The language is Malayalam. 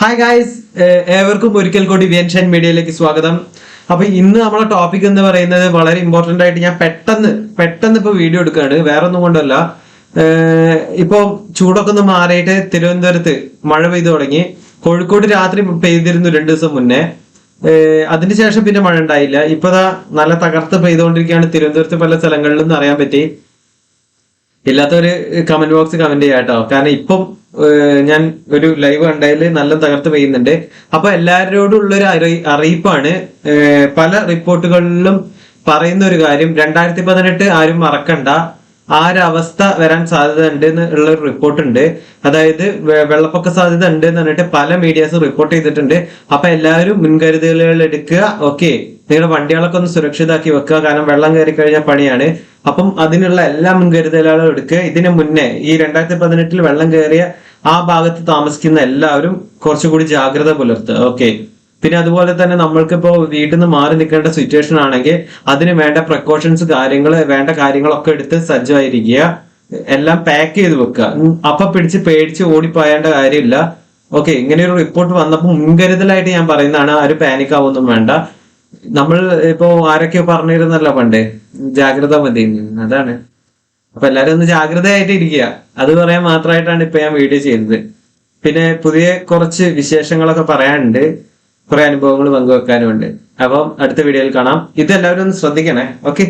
ഹായ് ഗായ്സ് ഏവർക്കും ഒരിക്കൽ കൂടി വിയൻഷൻ മീഡിയയിലേക്ക് സ്വാഗതം. അപ്പൊ ഇന്ന് നമ്മളെ ടോപ്പിക് എന്ന് പറയുന്നത് വളരെ ഇമ്പോർട്ടന്റ് ആയിട്ട് ഞാൻ പെട്ടെന്ന് പെട്ടെന്ന് ഇപ്പൊ വീഡിയോ എടുക്കുകയാണ് വേറെ ഒന്നും കൊണ്ടല്ല ഇപ്പോ ചൂടൊക്കെ ഒന്ന് മാറിയിട്ട് തിരുവനന്തപുരത്ത് മഴ പെയ്തു തുടങ്ങി. കോഴിക്കോട് രാത്രി പെയ്തിരുന്നു രണ്ടു ദിവസം മുന്നേ. അതിനുശേഷം പിന്നെ മഴ ഉണ്ടായില്ല. ഇപ്പൊ നല്ല തകർത്ത് പെയ്തുകൊണ്ടിരിക്കുകയാണ് തിരുവനന്തപുരത്ത് പല സ്ഥലങ്ങളിലും അറിയാൻ പറ്റി. ഇല്ലാത്തവര് കമന്റ് ബോക്സ് കമന്റ് ചെയ്യാട്ടോ. കാരണം ഇപ്പം ഞാൻ ഒരു ലൈവ് കണ്ടതിൽ നല്ല തകർത്ത് പെയ്യുന്നുണ്ട്. അപ്പൊ എല്ലാവരോടും ഉള്ളൊരു അറി- അറിയിപ്പാണ്. പല റിപ്പോർട്ടുകളിലും പറയുന്ന ഒരു കാര്യം രണ്ടായിരത്തി പതിനെട്ട് ആരും മറക്കണ്ട. ആ ഒരു അവസ്ഥ വരാൻ സാധ്യത ഉണ്ട് എന്നുള്ള ഒരു റിപ്പോർട്ട് ഉണ്ട് അതായത് വെള്ളപ്പൊക്ക സാധ്യത ഉണ്ട് എന്ന് പറഞ്ഞിട്ട് പല മീഡിയാസും റിപ്പോർട്ട് ചെയ്തിട്ടുണ്ട്. അപ്പൊ എല്ലാവരും മുൻകരുതലുകൾ എടുക്കുക. ഓക്കെ നിങ്ങളുടെ വണ്ടികളൊക്കെ ഒന്ന് സുരക്ഷിതാക്കി വെക്കുക. കാരണം വെള്ളം കയറി കഴിഞ്ഞാൽ പണിയാണ്. അപ്പം അതിനുള്ള എല്ലാ മുൻകരുതലുകളും എടുക്കുക. ഇതിന് മുന്നേ ഈ രണ്ടായിരത്തി പതിനെട്ടിൽ വെള്ളം കയറിയ ആ ഭാഗത്ത് താമസിക്കുന്ന എല്ലാവരും കുറച്ചുകൂടി ജാഗ്രത പുലർത്തുക. ഓക്കെ. പിന്നെ അതുപോലെ തന്നെ നമ്മൾക്കിപ്പോ വീട്ടിൽ നിന്ന് മാറി നിൽക്കേണ്ട സിറ്റുവേഷൻ ആണെങ്കിൽ അതിന് വേണ്ട പ്രിക്കോഷൻസ് കാര്യങ്ങൾ വേണ്ട കാര്യങ്ങളൊക്കെ എടുത്ത് സജ്ജമായിരിക്കുക. എല്ലാം പാക്ക് ചെയ്ത് വെക്കുക. അപ്പൊ പിടിച്ച് പേടിച്ച് ഓടിപ്പോയേണ്ട കാര്യമില്ല. ഓക്കെ. ഇങ്ങനെ ഒരു റിപ്പോർട്ട് വന്നപ്പോൾ മുൻകരുതലായിട്ട് ഞാൻ പറയുന്നതാണ് ആരും പാനിക് ആവൊന്നും വേണ്ട. നമ്മൾ ഇപ്പോ ആരൊക്കെയോ പറഞ്ഞിരുന്നല്ലോ പണ്ട്. ജാഗ്രത മതി. അതാണ്. അപ്പൊ എല്ലാരും ഒന്ന് ജാഗ്രതയായിട്ട് ഇരിക്കുക. അത് പറയാൻ മാത്രമായിട്ടാണ് ഇപ്പൊ ഞാൻ വീഡിയോ ചെയ്തത് പിന്നെ പുതിയ കുറച്ച് വിശേഷങ്ങളൊക്കെ പറയാനുണ്ട്. കുറെ അനുഭവങ്ങൾ പങ്കുവെക്കാനും ഉണ്ട് അപ്പം അടുത്ത വീഡിയോയിൽ കാണാം. ഇത് എല്ലാവരും ഒന്ന് ശ്രദ്ധിക്കണേ. ഓക്കെ.